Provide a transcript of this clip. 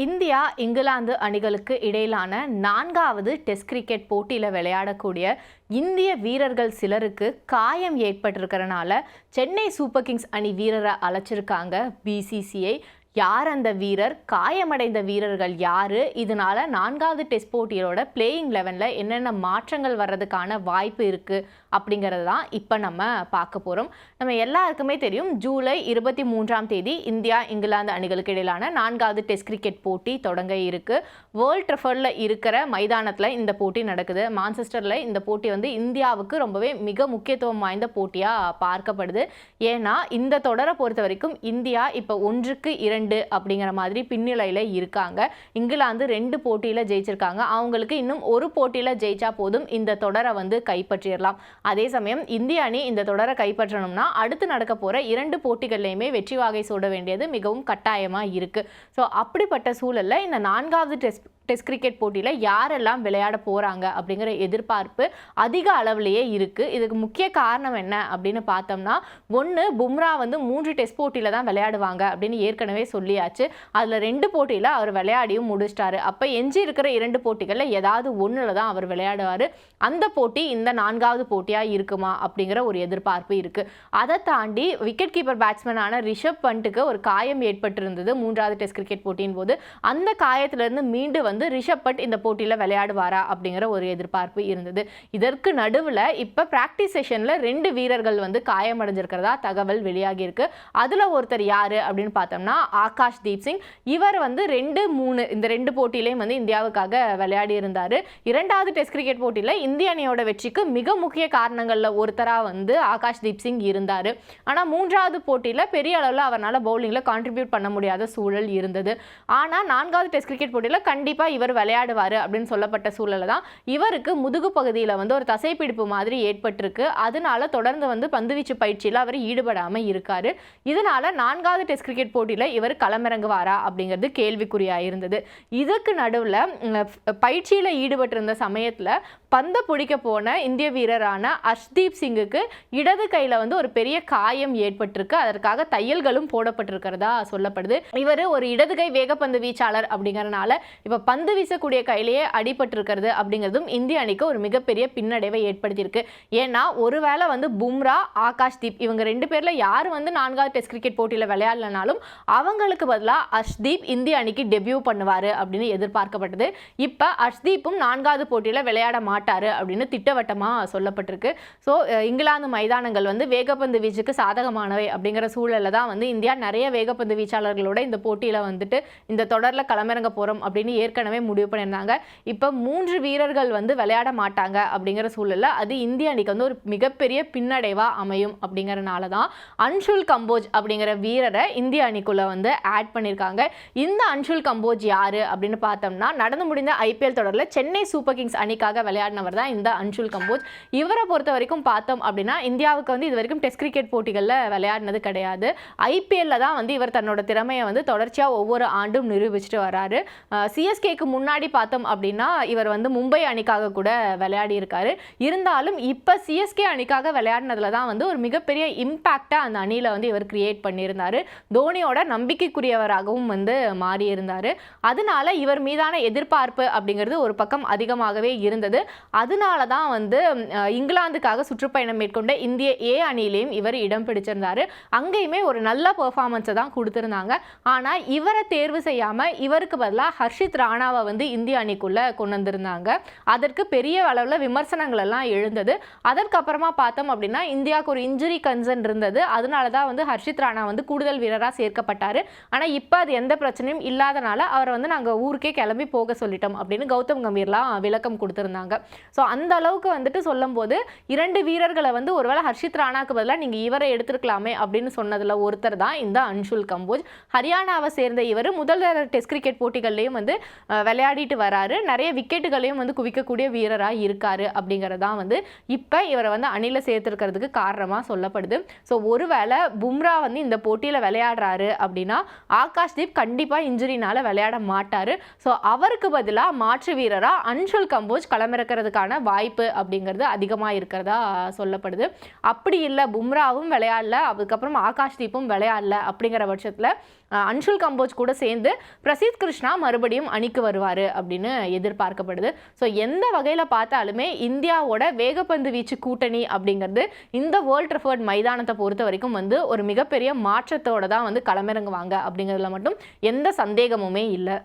India England அணிகளுக்கு இடையிலான நான்காவது டெஸ்ட் கிரிக்கெட் போட்டியில் விளையாடக்கூடிய இந்திய வீரர்கள் சிலருக்கு காயம் ஏற்பட்டிருக்கிறனால சென்னை சூப்பர் கிங்ஸ் அணி வீரரை அழைச்சிருக்காங்க பிசிசிஐ யார் அந்த வீரர்? காயமடைந்த வீரர்கள் யார்? இதனால நான்காவது டெஸ்ட் போட்டியோட பிளேயிங் லெவனில் என்னென்ன மாற்றங்கள் வர்றதுக்கான வாய்ப்பு இருக்குது அப்படிங்கிறது தான் இப்போ நம்ம பார்க்க போகிறோம் நம்ம எல்லாருக்குமே தெரியும் ஜூலை இருபத்தி மூன்றாம் தேதி இந்தியா இங்கிலாந்து அணிகளுக்கு இடையிலான நான்காவது டெஸ்ட் கிரிக்கெட் போட்டி தொடங்க இருக்குது வேர்ல்ட் ட்ரெஃபர்டில் இருக்கிற மைதானத்தில் இந்த போட்டி நடக்குது. மான்செஸ்டரில் இந்த போட்டி வந்து இந்தியாவுக்கு ரொம்பவே மிக முக்கியத்துவம் வாய்ந்த போட்டியாக பார்க்கப்படுது. ஏன்னா இந்த தொடரை பொறுத்த வரைக்கும் இந்தியா இப்போ ஒன்றுக்கு இரண்டு அப்படிங்கிற மாதிரி பின்னிலையில் இருக்காங்க. இங்கிலாந்து ரெண்டு போட்டியில் ஜெயிச்சிருக்காங்க. அவங்களுக்கு இன்னும் ஒரு போட்டியில் ஜெயிச்சா போதும். இந்த தொடரை வந்து கைப்பற்றிடலாம். அதே சமயம் இந்திய அணி இந்த தொடரை கைப்பற்றணும்னா அடுத்து நடக்க போகிற இரண்டு போட்டிகள்லையுமே வெற்றி வாகை சூட வேண்டியது மிகவும் கட்டாயமாக இருக்குது ஸோ அப்படிப்பட்ட சூழலில் இந்த நான்காவது டெஸ்ட் டெஸ்ட் கிரிக்கெட் போட்டியில் யாரெல்லாம் விளையாட போகிறாங்க அப்படிங்கிற எதிர்பார்ப்பு அதிக அளவுலேயே இருக்குது இதுக்கு முக்கிய காரணம் என்ன அப்படின்னு பார்த்தோம்னா ஒன்று பும்ரா வந்து மூன்று டெஸ்ட் போட்டியில் தான் விளையாடுவாங்க அப்படின்னு ஏற்கனவே சொல்லியாச்சு. அதில் ரெண்டு போட்டியில் அவர் விளையாடியும் முடிச்சிட்டாரு. அப்போ எஞ்சி இருக்கிற இரண்டு போட்டிகளில் ஏதாவது ஒன்றில் தான் அவர் விளையாடுவார். அந்த போட்டி இந்த நான்காவது போட்டியாக இருக்குமா அப்படிங்கிற ஒரு எதிர்பார்ப்பு இருக்குது அதை தாண்டி விக்கெட் கீப்பர் பேட்ஸ்மேனான ரிஷப் பண்ட்டுக்கு ஒரு காயம் ஏற்பட்டிருந்தது மூன்றாவது டெஸ்ட் கிரிக்கெட் போட்டியின் போது. அந்த காயத்திலிருந்து மீண்டு வந்து ரிஷப் பட் இந்த போட்டியில் விளையாடுவாரா அப்படிங்கிற ஒரு எதிர்பார்ப்பு இருந்தது. இதற்கு நடுவில் இப்போ ப்ராக்டிஸ் செஷனில் ரெண்டு வீரர்கள் வந்து காயமடைஞ்சிருக்கிறதா தகவல் வெளியாகி இருக்கு அதில் ஒருத்தர் யார் அப்படின்னு பார்த்தோம்னா ஆகாஷ் தீப் சிங். இவர் வந்து ரெண்டு மூணு இந்த ரெண்டு போட்டியிலையும் வந்து இந்தியாவுக்காக விளையாடி இருந்தார் இரண்டாவது டெஸ்ட் கிரிக்கெட் போட்டியில் இந்திய அணியோட வெற்றிக்கு மிக முக்கிய காரணங்களில் ஒருத்தராக வந்து ஆகாஷ் தீப் சிங் இருந்தார். ஆனால் மூன்றாவது போட்டியில் பெரிய அளவில் அவரால் பவுலிங்கில் கான்ட்ரிபியூட் பண்ண முடியாத சூழல் இருந்தது. ஆனால் நான்காவது டெஸ்ட் கிரிக்கெட் போட்டியில் கண்டிப்பாக இவர் விளையாடுவார் அப்படின்னு சொல்லப்பட்ட சூழலில் தான் இவருக்கு முதுகு பகுதியில் வந்து ஒரு தசைப்பிடிப்பு மாதிரி ஏற்பட்டிருக்கு. அதனால தொடர்ந்து வந்து பந்துவீச்சு பயிற்சியில் அவர் ஈடுபடாமல் இருக்கார். இதனால நான்காவது டெஸ்ட் கிரிக்கெட் போட்டியில் இவர் களமிறங்குவாரா அப்படிங்கிறது கேள்விக்குறியாக இருந்தது. இதுக்கு நடுவில் பயிற்சியில் ஈடுபட்டிருந்த சமயத்தில் பந்தை பிடிக்க போன இந்திய வீரரான அர்ஷ்தீப் சிங்குக்கு இடது கையில் வந்து ஒரு பெரிய காயம் ஏற்பட்டிருக்கு. அதற்காக தையல்களும் போடப்பட்டிருக்கிறதா சொல்லப்படுது. இவர் ஒரு இடது கை வேகப்பந்து வீச்சாளர் அப்படிங்கிறனால இப்போ பந்து வீசக்கூடிய கையிலேயே அடிபட்டிருக்கிறது அப்படிங்கிறதும் இந்திய அணிக்கு ஒரு மிகப்பெரிய பின்னடைவை ஏற்படுத்தியிருக்கு. ஏன்னா ஒருவேளை வந்து பும்ரா ஆகாஷ் தீப் இவங்க ரெண்டு பேரில் யார் வந்து நான்காவது டெஸ்ட் கிரிக்கெட் போட்டியில் விளையாடலனாலும் அவங்களுக்கு பதிலாக அஷ்தீப் இந்திய அணிக்கு டெபியூ பண்ணுவார் அப்படின்னு எதிர்பார்க்கப்பட்டது. இப்போ அஷ்தீப்பும் நான்காவது போட்டியில் விளையாட மாட்டார் அப்படின்னு திட்டவட்டமாக சொல்லப்பட்டிருக்கு. ஸோ இங்கிலாந்து மைதானங்கள் வந்து வேகப்பந்து வீச்சுக்கு சாதகமானவை அப்படிங்கிற சூழலில் தான் வந்து இந்தியா நிறைய வேகப்பந்து வீச்சாளர்களோட இந்த போட்டியில் வந்துட்டு இந்த தொடரில் களமிறங்க போகிறோம் அப்படின்னு ஏற்கனவே முடிவு பண்ணியிருந்தாங்க. இப்போ மூன்று வீரர்கள் வந்து விளையாட மாட்டாங்க அப்படிங்கிற சூழலில் அது இந்திய அணிக்கு வந்து ஒரு மிகப்பெரிய பின்னடைவாக அமையும் அப்படிங்கிறனால தான் அன்ஷுல் கம்போஜ் அப்படிங்கிற வீரரை இந்திய அணிக்குள்ளே வந்து ஆட் பண்ணியிருக்காங்க. இந்த அன்ஷுல் கம்போஜ் யார் அப்படின்னு பார்த்தோம்னா நடந்து முடிந்த ஐபிஎல் தொடரில் சென்னை சூப்பர் கிங்ஸ் அணிக்காக விளையாடினவர் தான் இந்த அன்ஷுல் கம்போஜ். இவரை பொறுத்த வரைக்கும் பார்த்தோம் அப்படின்னா இந்தியாவுக்கு வந்து இது வரைக்கும் டெஸ்ட் கிரிக்கெட் போட்டிகளில் விளையாடினது கிடையாது. ஐபிஎல்ல தான் வந்து இவர் தன்னோட திறமையை வந்து தொடர்ச்சியாக ஒவ்வொரு ஆண்டும் நிரூபிச்சுட்டு வராரு. சிஎஸ்கேக்கு முன்னாடி பார்த்தோம் அப்படின்னா இவர் வந்து மும்பை அணிக்காக கூட விளையாடி இருக்காரு. இருந்தாலும் இப்போ சிஎஸ்கே அணிக்காக விளையாடினதுல தான் வந்து ஒரு மிகப்பெரிய இம்பேக்டாக அந்த அணியில் வந்து இவர் கிரியேட் பண்ணியிருந்தார். தோனியோட நம்பிக்கைக்குரியவராகவும் வந்து மாறி இருந்தார் அதனால இவர் மீதான எதிர்பார்ப்பு அப்படிங்கிறது ஒரு பக்கம் அதிகமாகவே இருந்தது. அதனால தான் வந்து இங்கிலாந்துக்காக சுற்றுப்பயணம் மேற்கொண்ட இந்திய ஏ அணியிலையும் இவர் இடம் பிடிச்சிருந்தார். அங்கேயுமே ஒரு நல்ல பெர்ஃபார்மன்ஸை தான் கொடுத்துருந்தாங்க. ஆனால் இவரை தேர்வு செய்யாமல் இவருக்கு பதிலாக ஹர்ஷித் ராணா ராணாவை வந்து இந்திய அணிக்குள்ளே கொண்டு வந்திருந்தாங்க. அதற்கு பெரிய அளவில் விமர்சனங்கள் எல்லாம் எழுந்தது. அதற்கப்புறமா பார்த்தோம் அப்படின்னா இந்தியாவுக்கு ஒரு இன்ஜுரி கன்சர்ன் இருந்தது. அதனால தான் வந்து ஹர்ஷித் ராணா வந்து கூடுதல் வீரராக சேர்க்கப்பட்டார். ஆனால் இப்போ அது எந்த பிரச்சனையும் இல்லாதனால அவரை வந்து நாங்கள் ஊருக்கே கிளம்பி போக சொல்லிட்டோம் அப்படின்னு கௌதம் கம்பீர்லாம் விளக்கம் கொடுத்துருந்தாங்க. ஸோ அந்த அளவுக்கு வந்துட்டு சொல்லும்போது இரண்டு வீரர்களை வந்து ஒருவேளை ஹர்ஷித் ராணாக்கு பதிலாக நீங்கள் இவரை எடுத்துருக்கலாமே அப்படின்னு சொன்னதில் ஒருத்தர் தான் இந்த அன்ஷுல் கம்போஜ். ஹரியானாவை சேர்ந்த இவர். முதல் டெஸ்ட் கிரிக்கெட் போட்டிகள்லேயும் வந்து விளையாடிட்டு வராரு. நிறைய விக்கெட்டுகளையும் வந்து குவிக்கக்கூடிய வீரராக இருக்காரு அப்படிங்கிறதான் வந்து இப்போ இவரை வந்து அணியில் சேர்த்துருக்கிறதுக்கு காரணமாக சொல்லப்படுது. ஸோ ஒருவேளை பும்ரா வந்து இந்த போட்டியில் விளையாடுறாரு அப்படின்னா ஆகாஷ் தீப் கண்டிப்பாக இன்ஜுரினால் விளையாட மாட்டார். ஸோ அவருக்கு பதிலாக மாற்று வீரராக அன்ஷுல் கம்போஜ் களமிறக்கிறதுக்கான வாய்ப்பு அப்படிங்கிறது அதிகமாக இருக்கிறதா சொல்லப்படுது. அப்படி இல்லை பும்ராவும் விளையாடல அதுக்கப்புறம் ஆகாஷ் தீப்பும் விளையாடல அப்படிங்கிற பட்சத்தில் அன்ஷுல் கம்போஜ் கூட சேர்ந்து பிரசீத் கிருஷ்ணா மறுபடியும் அணிக்கு வருவார் அப்படின்னு எதிர்பார்க்கப்படுது. ஸோ எந்த வகையில் பார்த்தாலுமே இந்தியாவோட வேகப்பந்து வீச்சு கூட்டணி அப்படிங்கிறது இந்த வேர்ல்ட் ரெஃபர்ட் மைதானத்தை பொறுத்த வரைக்கும் வந்து ஒரு மிகப்பெரிய மாற்றத்தோட தான் வந்து களமிறங்குவாங்க அப்படிங்கிறதுல மட்டும் எந்த சந்தேகமுமே இல்லை.